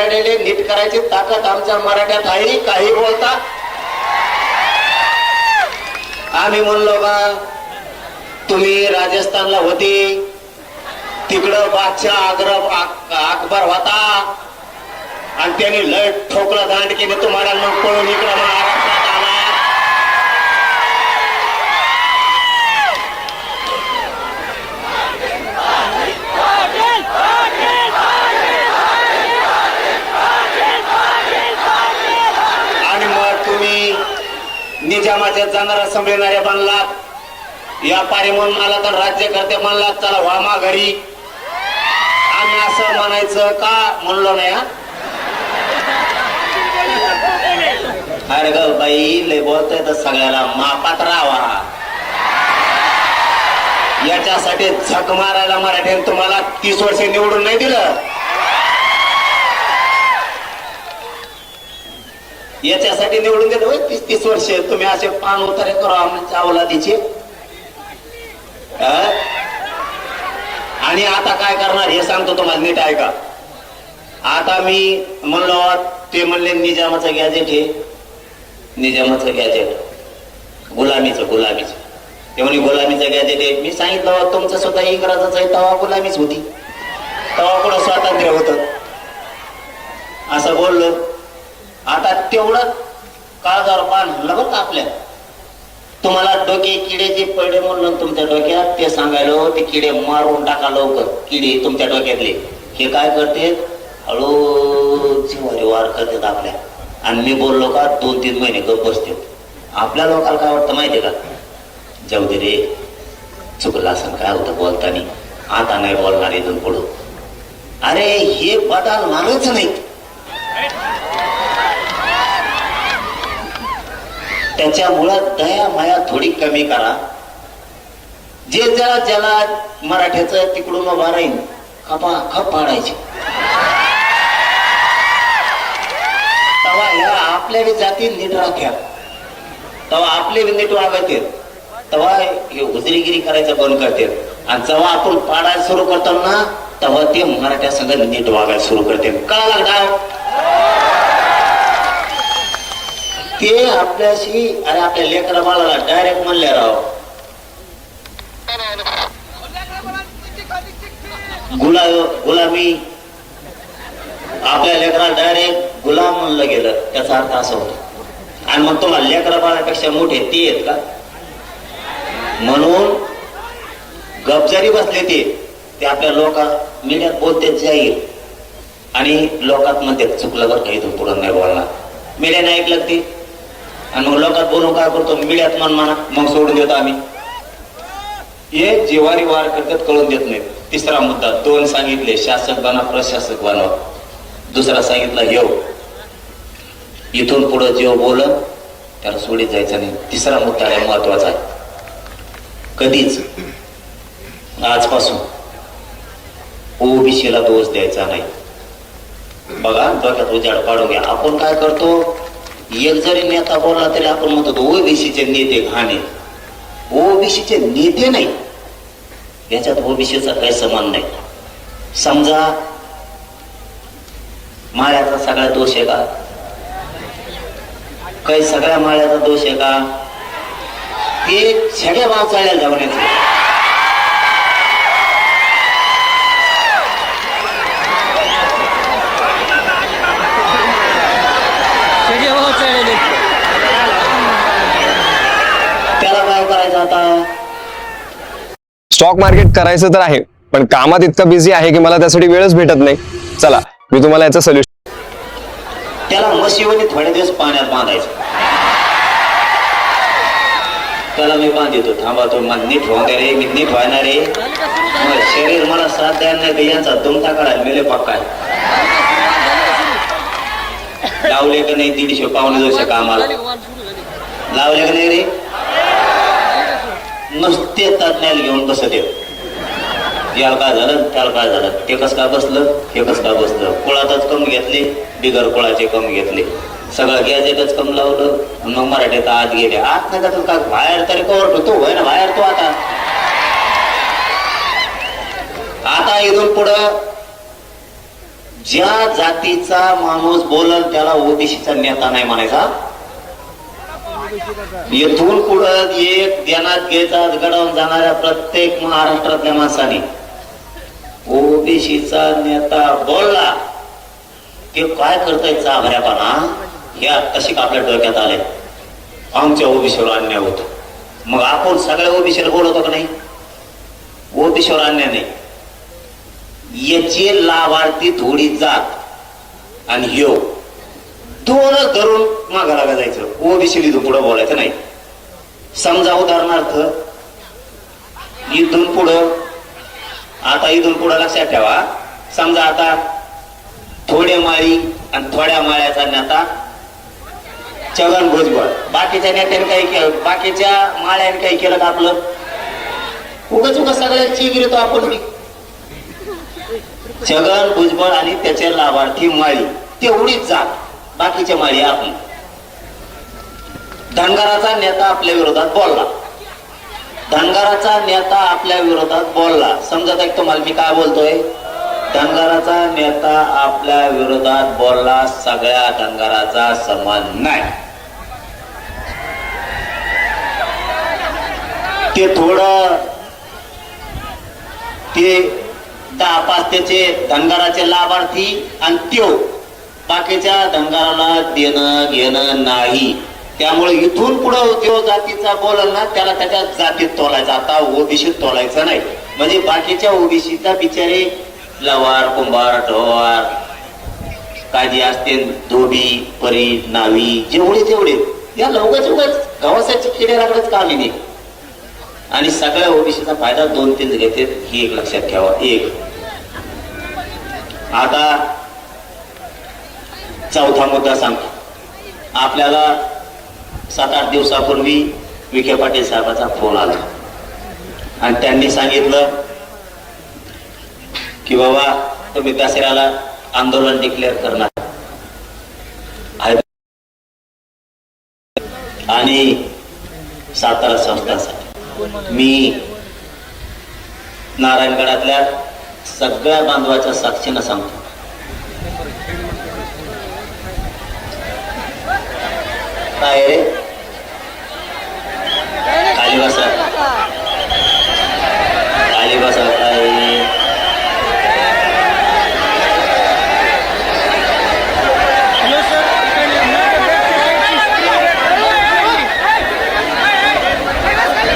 बिघडलेले नीट करायची ताकद आमच्या मराठ्यात आहे काही बोलता? आम्ही म्हणलो बा तुम्ही राजस्थानला होते तिकडं बादशाह आग्र अकबर होता आणि त्यांनी लय ठोकलं दांड केले तुम्हाला मग पळून इकडं महाराष्ट्र आला आणि मग तुम्ही निजामाच्या जाणारा संभळणाऱ्या बनलात व्यापारी म्हणून आला तर राज्यकर्ते म्हणलात चला वामा घरी. आम्ही असं म्हणायचं का? म्हणलो नाही अरे ग बाई लय बोलतोय तर सगळ्याला. मापात राहावा. याच्यासाठी झक मारायला मराठ्याने तुम्हाला तीस वर्ष निवडून नाही दिलं. याच्यासाठी निवडून देतो तीस तीस वर्ष. तुम्ही असे पान उतारे करा आमच्या अवलादीचे. आणि आता काय करणार हे सांगतो तुम्हाला नीट ऐका. आता मी म्हणलो ते म्हणले निजामाचं गॅजेट हे निजामाचं गॅजेट गुलामीचं गुलामीचं. ते म्हणे गुलामीचं गॅजेट आहे. मी सांगितलं तुमचं सुद्धा इंग्रजाचं आहे तेव्हा गुलामीच होती तेव्हा कुठं स्वातंत्र्य होतं असं बोललो एवढं काळजावर पान हल्लं बरं का आपल्या? तुम्हाला डोके किडे जे पडले म्हणून तुमच्या डोक्यात ते सांगायलो ते किडे मारून टाका लवकर. किडे तुमच्या डोक्यातले. हे काय करते? हळू जिवारी वार करतात आपल्या. आणि मी बोललो का दोन तीन महिने गप बसते. आपल्या लोकांना काय वाटतं माहितीये का? जाऊ दे रे. चुकला असं काय होतं बोलतानी. आता नाही बोलणार इथून पुढं. अरे हे बदलणारच नाही. त्याच्यामुळं दया माया थोडी कमी करा. जे जरा ज्याला मराठ्याचं तिकडून उभा राहील खपा खप पाडायचे. तेव्हा ह्या आपल्या बी जाती नीट राख्या. तेव्हा आपले बी नीट वागतील तेव्हा हे उजरीगिरी करायचं बंद करते. आणि जेव्हा आपण पाडायला सुरू करतो ना तेव्हा ते मराठ्या सगळं नीट वागायला सुरू करते. कळाला लागणार ते आपल्याशी अरे आपल्या लेकरा बाळाला डायरेक्ट म्हणले राव. गुला गुलामी. आपल्या लेकराला डायरेक्ट गुलाम म्हणलं गेलं. त्याचा अर्थ असा होतो. आणि मग तुम्हाला लेकरा बाळापेक्षा मोठे ते आहेत का? म्हणून गपजारी बसले ते ते आपल्या लोका मीडियात बोलते जाईल. आणि लोकात म्हणते चुकलं बरं काही तू पुढं नाही बोलणार. मीडियाने ऐकलं ते? आणि मग लोकात बोलून काय करतो मिळ्यात मन म्हणा मग सोडून देतो आम्ही. हे जिवारी वार करतात कळून देत नाहीत. तिसरा मुद्दा दोन सांगितले शासक बना प्रशासक बनवा. दुसरा सांगितला येऊ इथून पुढे जेव बोल त्याला सोडीत जायचं नाही. तिसरा मुद्दा आहे महत्त्वाचा आहे. कधीच आजपासून ओबीसीला दोष द्यायचा नाही. बघा डोक्यात उजाड पाडून घ्या. आपण काय करतो? एक जरी नेता बोलला तरी आपण म्हणतो ओबीसीचे नेते घाणे. ओबीसीचे नेते नाही. याच्यात ओबीसीचा काही समान नाही. समजा माळ्याचा सगळा दोष आहे का? काही सगळ्या माळ्याचा दोष आहे का? ते सगळ्या वाचायला चालेल त्याला काय करायचं आता? स्टॉक मार्केट करायचं तर आहे पण कामात इतकं बिझी आहे की मला त्यासाठी वेळच भेटत नाही. चला मी तुम्हाला याचं सोल्युशन त्याला म्हशीवणी थोडे दिवस पाण्यात बांधायचं. त्याला मी बांधितो. थांबा तो मला नीट होऊन दे रे मी नीट व्हायना रे. मग शरीर मला साथ द्यायला नाही यांचा दुमता काढायला मेले पक्का आहे. नाही दीडशे पावणे दोनशे कामाला. लावले का नाही रे? नुसते तज्ञाला घेऊन बसत याला काय झालं? त्याला काय झालं? ते कस का बसलं? हे कस का बसलं? कुळातच कम घेतले बिगर कुळाचे कम घेतले. सगळं गॅजेटच कम लावलं. मग मराठीत आत गेले. आत नाही का बाहेर तरी कवर तो होय ना बाहेर तो आता. आता इथून पुढं ज्या जातीचा माणूस बोलल त्याला ओबीसीचा नेता नाही म्हणायचा. येथून पुढं एक देण्यात घ्यायचा घडवून जाणाऱ्या प्रत्येक महाराष्ट्रातल्या माणसाने ओबीसीचा नेता बोलला ते काय करताय चाभऱ्यापणा? या कशी आपल्या डोक्यात आले? आमच्या ओबीसीवर अन्याय होतो. मग आपण सगळ्या ओबीसीला बोलवतो का नाही? ओबीसीवर अन्याय नाही. याची लाभार्थी थोडी जात आणि यो दोनच धरून मागा जायचं. ओबीसी लिहून पुढं बोलायचं नाही. समजा उदाहरणार्थ इथून पुढं आता इथून पुढं लक्षात ठेवा. समजा आता थोडे माळी आणि थोड्या माळ्याचा नेता छगन भुजबळ. बाकीच्या नेत्याने काही केलं बाकीच्या माळ्याने काही केलं का आपलं? उगच उगच सगळ्यांची गिरतो आपण छगन भुजबळ आणि त्याचे लाभार्थी माळी. तेवढीच जात. बाकीच्या माळी आपली धनगराचा नेता आपल्या विरोधात बोलला. धनगराचा नेता आपल्या विरोधात बोलला. समजत आहे तुम्हाला? मी काय बोलतोय? धनगराचा नेता आपल्या विरोधात बोलला. सगळ्या धनगराचा समान नाही. ते थोडं ते त्या पाच त्याचे लाभार्थी आणि त्यो बाकीच्या धनगाराला देणं घेणं नाही. त्यामुळे इथून पुढे त्यो जातीचा बोलल ना त्याला त्याच्या जातीत तोलायचा. आता ओबीसीत तोलायचं नाही. म्हणजे बाकीच्या ओबीसीचा बिचारे लवार कुंभार ढोवार काजी असते धोबी परी नावी जेवढे तेवढे. या लवकरच उगाच गव्हासाची किडे कामी नाही आणि सगळ्या ओबीसीचा फायदा दोन तीन घेते. ही एक लक्षात ठेवा. एक. आता चौथा मुद्दा सांगतो. आपल्याला सात आठ दिवसापूर्वी विखे पाटील साहेबाचा फोन आला. आणि त्यांनी सांगितलं की बाबा तुम्ही दसऱ्याला आंदोलन डिक्लेअर करणार. आणि सातारा संस्थासाठी. मी नारायणगडातल्या सगळ्या बांधवाच्या साक्षीनं सांगतो. काय रे खाली बसा खाली बसा काय हॅलो सर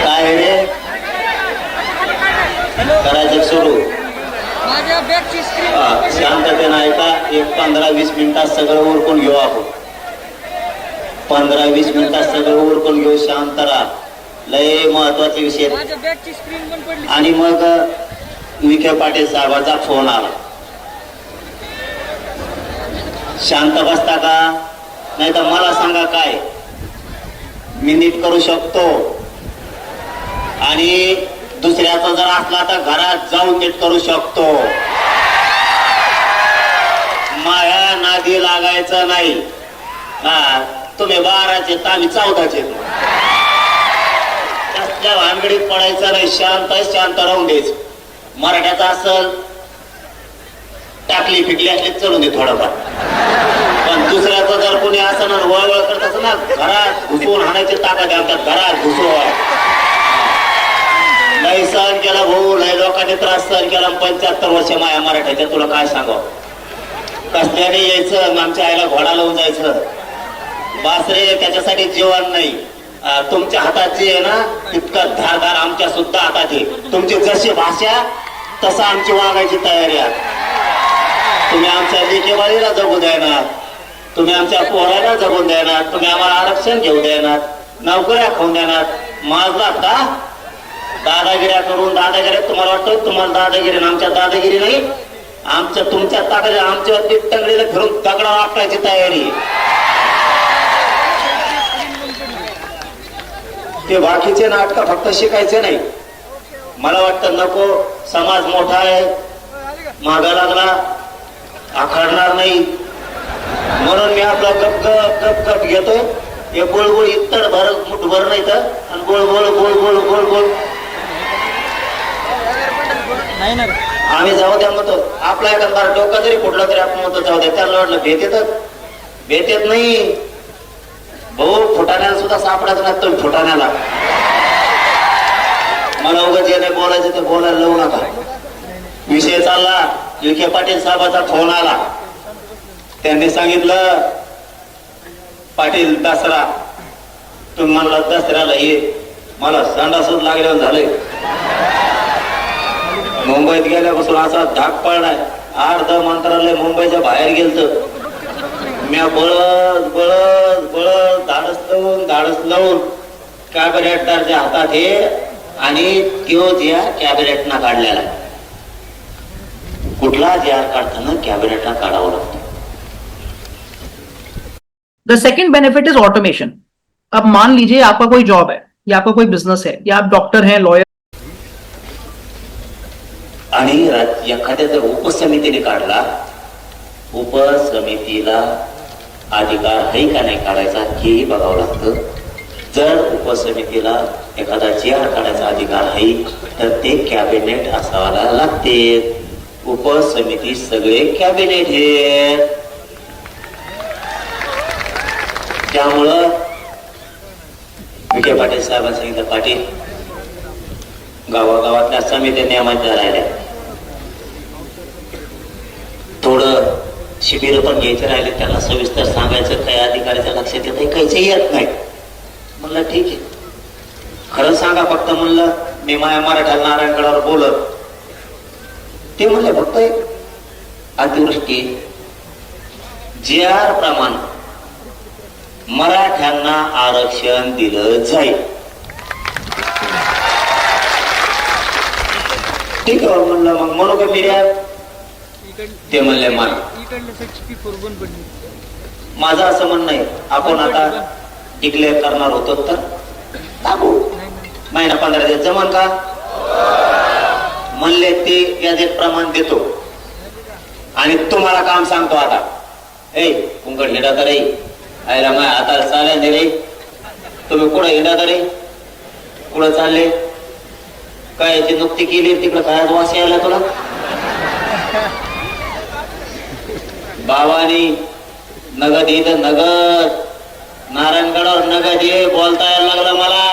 काय रे करायचं सुरू माझ्या बॅगची स्क्रीन हा, शांततेनं ऐका एक पंधरा वीस मिनिटात सगळं उरकून घेऊ आपण पंधरा वीस मिनिटात सगळं उरकून घेऊ शांत राहा. लय महत्त्वाचे विषय आणि मग विखे पाटील साहेबाचा फोन आला. शांत बसता का? नाही तर मला सांगा काय? मी नीट करू शकतो. आणि दुसऱ्याचा जर असला तर घरात जाऊन नीट करू शकतो. माया नादी लागायचं नाही. हा तुम्ही बाराचे आम्ही चौदाचे कसल्या भानगडीत पडायचं नाही शांत शांत राहून द्यायचं. मराठ्याचा असल टाकली फिकली असली चढून दे थोडंफार. पण दुसऱ्याचं जर कोणी असं ना वळवळ करत असं ना घरात घुसवून हाणायची ताकद आहे आमच्या घरात घुसवा नाही सहन केला भाऊ नाही लोकांनी त्रास सहन केला पंच्याहत्तर वर्ष माया मराठ्याच्या तुला काय सांगाव? कसल्याने यायचं आमच्या आईला घोडा लावून जायचं. बासरे त्याच्यासाठी जेवण नाही. तुमच्या हातात जे आहे ना तितकं धारदार आमच्या सुद्धा हातात आहे. तुमची जशी भाषा तसं आमची वागायची तयारी आहे. तुम्ही आमच्या लेखेबाळीला जगू देणार. तुम्ही आमच्या पोहराला जगून देणार. तुम्ही आम्हाला आरक्षण घेऊ देणार. नोकऱ्या खाऊन देणार. माझला का दादागिऱ्या करून दादागिऱ्या तुम्हाला वाटतं तुम्हाला दादागिरी आमच्या दादागिरी नाही. आमच्या तुमच्या ताकद आमच्या तंगडीला फिरून दगडा वापरायची तयारी ते बाकीचे नाटक फक्त शिकायचे नाही. मला वाटतं नको समाज मोठा आहे मागा लागला आखडणार नाही. म्हणून मी आपला गप गप गप गप घेतोय हे गोळ गोळ इतर भर मुठ भर नाही तर आणि गोळ गोळ गोळ गोळ गोळ गोळ. आम्ही जाऊ द्या म्हणतो. आपला एखादा डोका जरी फुटला तरी आपण म्हणतो जाऊ द्या. त्याला वाटलं भेट येतात. भेट येत नाही. होता सुद्धा ना नाही फुटाण्याला मला उगाच जे नाही बोलायचं ते बोलायला लावू नका. विषय चालला विखे पाटील साहेबाचा फोन आला. त्यांनी सांगितलं पाटील दसरा. तुम्ही म्हणला दसऱ्याला ये. मला संडासून लागल्यावर झालंय. मुंबईत गेल्यापासून असा धाक पडलाय. अर्ध मंत्रालय मुंबईच्या बाहेर गेलत. म्या बळत बळत बळत धाडस लावून धाडस लावून हातात हे आणि त्यो कॅबिनेटना काढलेला कुठला काढताना कॅबिनेटला काढावं लागतं. The second benefit is automation अब मान लीजिए आपका कोई जॉब है या आपका कोई बिज़नेस है या आप डॉक्टर हैं लॉयर आणि एखाद्या जर उपसमितीने काढला उपसमितीला अधिकार आहे का नाही काढायचा हेही बघावं लागतं. जर उपसमितीला एखादा जी काढायचा अधिकार आहे तर ते कॅबिनेट असावायला लागते. उपसमिती सगळे कॅबिनेट हे त्यामुळं विखे पाटील साहेबांनी सांगितलं पाटील गावागावातल्या समित्या नियमांच्या राहिल्या थोडं शिबिर पण घ्यायचे राहिले. त्याला सविस्तर सांगायचं काही अधिकाऱ्याच्या लक्षात येत काहीच येत नाही. म्हणलं ठीक आहे. खरं सांगा फक्त म्हणलं मी माया मराठा नारायणगडावर बोलत. ते म्हणले फक्त एक अतिवृष्टी. जे आर प्रमाण मराठ्यांना आरक्षण दिलं जाईल. ठीक आहे म्हणलं मग म्हणू का मीडिया ते म्हणले मान पडली माझं असं म्हणणं आहे आपण आता डिक्लेअर करणार होतो तर? टाकू महिना पंधरा दिवस जमान का? म्हणले ते गॅजेट प्रमाण देतो. आणि तुम्हाला काम सांगतो आता. ए कुंकड हिंडा तर आयला माय आता चालेल दे रे. तुम्ही कुठं हिंडा तर कुठं चालले? काय याची नुकती केली तिकडं? काय वास यायला तुला? बाबानी नगद इथं नगद नारायणगडावर नगद ये बोलता यायला लागलं मला.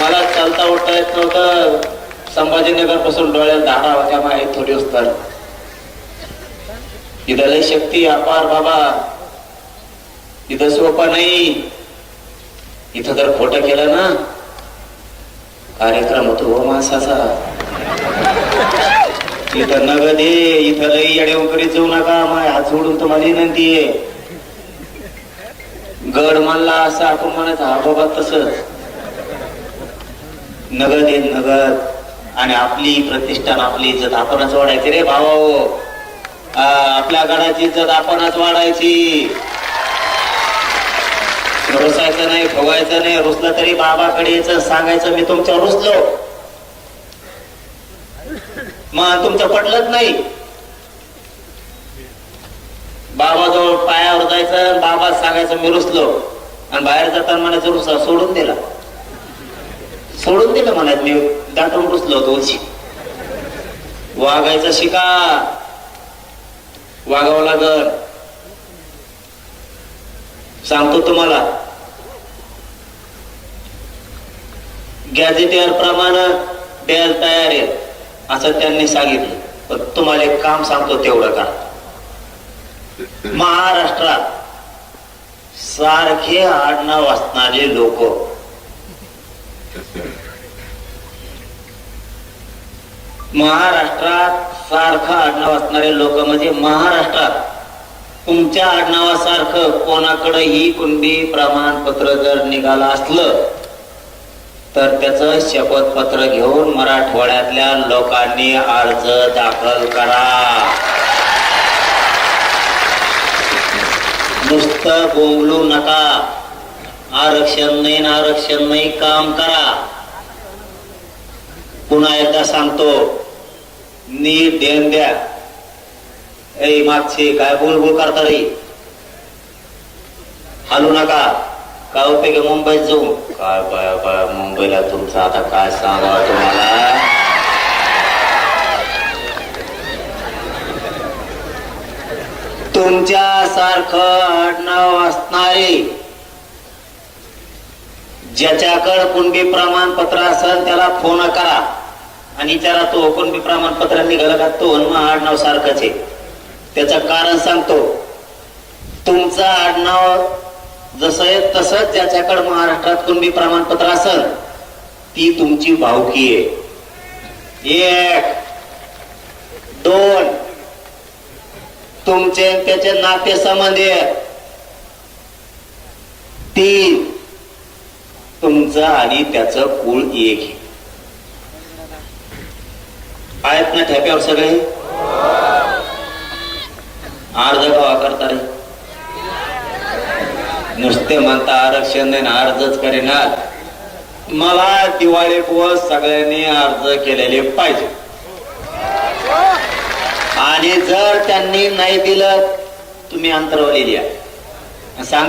मला चालता उठता येत नव्हतं. संभाजीनगरपासून डोळ्यात धारा होत्या माहीत थोडी असतात. इथं लय शक्ती अपार बाबा. इथं सोपा नाही. इथं जर खोटं केलं ना कार्यक्रम होतो हो माणसाचा. इथं नगद ये इथं लई येडेव वगैरे जाऊ नका माय हात सोडून तुम्हाला विनंती आहे. गड मानला असं आपण म्हणायचं हा बाबा तसंच. नगद आहे नगद. आणि आपली प्रतिष्ठान आपली इज्जत आपणच वाढायची रे भावा हो. आपल्या गडाची इज्जत आपणच वाढायची. रुसायचं नाही फुगायचं नाही रुसलं तरी बाबाकडे यायचं सांगायचं मी तुमच्या रुसलो. मग तुमचं पटलंच नाही. बाबाजवळ पायावर जायचं बाबा सांगायचं मी रुसलो. आणि बाहेर जाताना म्हणायचं रुसा सोडून दिला. सोडून दिलं म्हणायचं मी दाटून रुसलो होतो वागायचं शिका. वागावं लागल. सांगतो तुम्हाला. गॅजेटियर प्रमाण द्यायला तयार आहे. असं त्यांनी सांगितलं. पण तुम्हाला एक काम सांगतो तेवढं का? महाराष्ट्रात सारखे आडनाव असणारे लोक महाराष्ट्रात सारखं आडनाव असणारे लोक म्हणजे महाराष्ट्रात तुमच्या आडनावासारखं कोणाकडेही कुंडी प्रमाणपत्र जर निघालं असलं तर त्याचं शपथपत्र घेऊन मराठवाड्यातल्या लोकांनी अर्ज दाखल करा. नुसतं बोंबलू नका. आरक्षण नाही आरक्षण नाही काम करा. पुन्हा एकदा सांगतो नीट देण द्या. ए मागचे काय बोलबोल करता रे? हालू नका. काय उपयोग आहे मुंबईत जाऊ. काय बाय बाय मुंबईला तुमचं आता काय सांगा तुम्हाला? तुमच्यासारखं आडनाव असणारे ज्याच्याकडं कुणबी प्रमाणपत्र असेल त्याला फोन करा. आणि विचारा तो कुणबी प्रमाणपत्र निघाला का तो आणि मग आडनाव सारखंच आहे. त्याचं कारण सांगतो. तुमचं आडनाव जसं आहे तसंच ज्याच्याकडे महाराष्ट्रात कुणबी प्रमाणपत्र असल ती तुमची भावकी आहे. एक दोन तुमचे त्याचे नाते संबंध तीन तुमचं आणि त्याच कुळ एक आहे. आहेत ना ठेप्यावर सगळे? अर्ध गावा करता रे? नुसते म्हणता आरक्षण नाही अर्जच करेनार. मला दिवाळी दिवस सगळ्यांनी अर्ज केलेले पाहिजे. आणि जर त्यांनी नाही दिलं तुम्ही अंतरवली द्या सांग